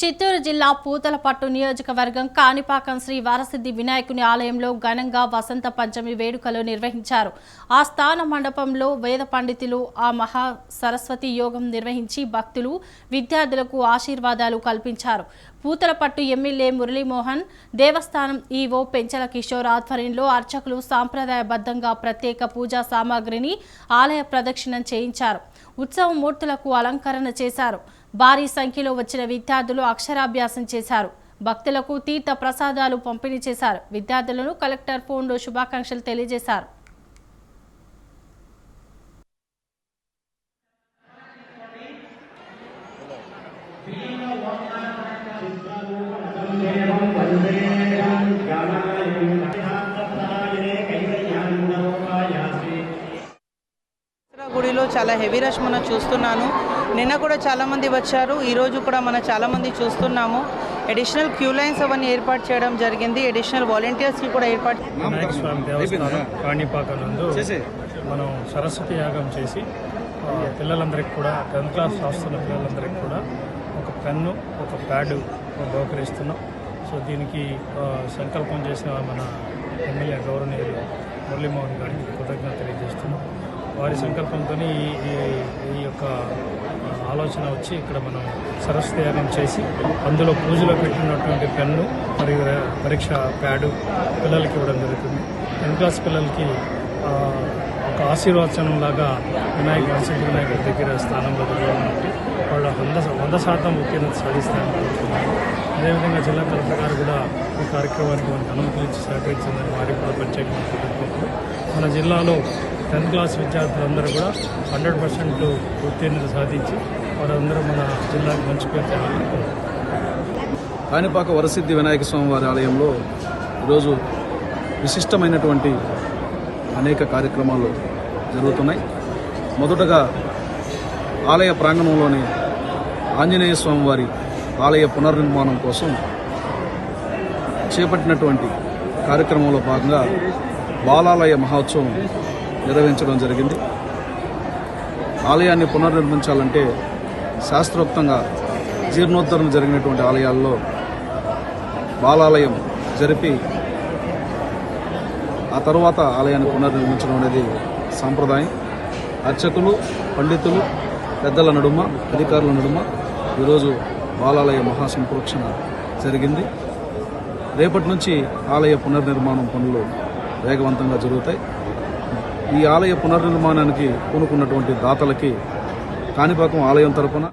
చిత్తూరు జిల్లా పూతలపట్టు నియోజకవర్గం కాణిపాకం శ్రీ వారసిద్ధి వినాయకుని ఆలయంలో ఘనంగా వసంత పంచమి వేడుకలు నిర్వహించారు. ఆ స్థాన మండపంలో వేద పండితులు ఆ మహా సరస్వతి యోగం నిర్వహించి భక్తులు విద్యార్థులకు ఆశీర్వాదాలు కల్పించారు. పూతలపట్టు ఎమ్మెల్యే మురళీమోహన్ దేవస్థానం ఈవో పెంచల కిషోర్ ఆధ్వర్యంలో అర్చకులు సాంప్రదాయబద్ధంగా ప్రత్యేక పూజా సామాగ్రిని ఆలయ ప్రదక్షిణం చేయించారు. ఉత్సవ మూర్తులకు అలంకరణ చేశారు. భారీ సంఖ్యలో వచ్చిన విద్యార్థులు అక్షరాభ్యాసం చేశారు. భక్తులకు తీర్థ ప్రసాదాలు పంపిణీ చేశారు. విద్యార్థులను కలెక్టర్ ఫోన్లో శుభాకాంక్షలు తెలియజేశారు. దసరా గుడిలో చాలా హెవీ రష్ మనం చూస్తున్నాను. నిన్న కూడా చాలా మంది వచ్చారు. ఈ రోజు కూడా మనం చాలా మంది చూస్తున్నాము. అడిషనల్ క్యూ లైన్స్ అవన్నీ ఏర్పాటు చేయడం జరిగింది. అడిషనల్ వాలంటీర్స్కి కూడా ఏర్పాటు కాణిపాక నందు మనం సరస్వతి యాగం చేసి పిల్లలందరికీ కూడా టెన్త్ క్లాస్ రాస్తున్న పిల్లలందరికీ కూడా ఒక పెన్ను ఒక ప్యాడ్ బహుకరిస్తున్నాం సో దీనికి సంకల్పం చేసిన మన ఎమ్మెల్యే గౌరవనీయులు మురళీమోహన్ గారికి కృతజ్ఞత తెలియజేస్తున్నాం. వారి సంకల్పంతో ఈ ఈ- ఈ యొక్క ఆలోచన వచ్చి ఇక్కడ మనం సరస్వతి యాగం చేసి అందులో పూజలో పెట్టినటువంటి పెన్ను మరియు పరీక్ష ప్యాడు పిల్లలకి ఇవ్వడం జరుగుతుంది. టెన్త్ క్లాస్ పిల్లలకి ఒక ఆశీర్వచనంలాగా వినాయక వరసిద్ధి వినాయకుడి దగ్గర స్థానంలో జరగనుంటే వాళ్ళు వంద వంద శాతం ఉత్తీర్ణత సాధిస్తారని కోరుతున్నాను. అదేవిధంగా జిల్లా కలెక్టర్ గారు కూడా ఈ కార్యక్రమానికి మనకు అనుమతులు ఇచ్చి సహకరించిందని వారికి కూడా ప్రత్యేకంగా మన జిల్లాలో టెన్త్ క్లాస్ విద్యార్థులందరూ కూడా హండ్రెడ్ పర్సెంట్ ఉత్తీర్ణత సాధించి వారందరూ మన జిల్లాకి మంచి పేరు తేవాలని కాణిపాక వరసిద్ధి వినాయక స్వామి వారి ఆలయంలో ఈరోజు విశిష్టమైనటువంటి అనేక కార్యక్రమాలు జరుగుతున్నాయి. మొదటగా ఆలయ ప్రాంగణంలోని ఆంజనేయ స్వామి వారి ఆలయ పునర్నిర్మాణం కోసం చేపట్టినటువంటి కార్యక్రమంలో భాగంగా బాలాలయ మహోత్సవం నిర్వహించడం జరిగింది. ఆలయాన్ని పునర్నిర్మించాలంటే శాస్త్రోక్తంగా జీర్ణోద్ధరణ జరిగినటువంటి ఆలయాల్లో బాలాలయం జరిపి ఆ తర్వాత ఆలయాన్ని పునర్నిర్మించడం అనేది సాంప్రదాయం. అర్చకులు పండితులు పెద్దల నడుమ అధికారుల నడుమ ఈరోజు బాలాలయ మహాసంప్రోక్షణ జరిగింది. రేపటి నుంచి ఆలయ పునర్నిర్మాణం పనులు వేగవంతంగా జరుగుతాయి. ఈ ఆలయ పునర్నిర్మాణానికి పూనుకున్నటువంటి దాతలకి కాణిపాకం ఆలయం తరపున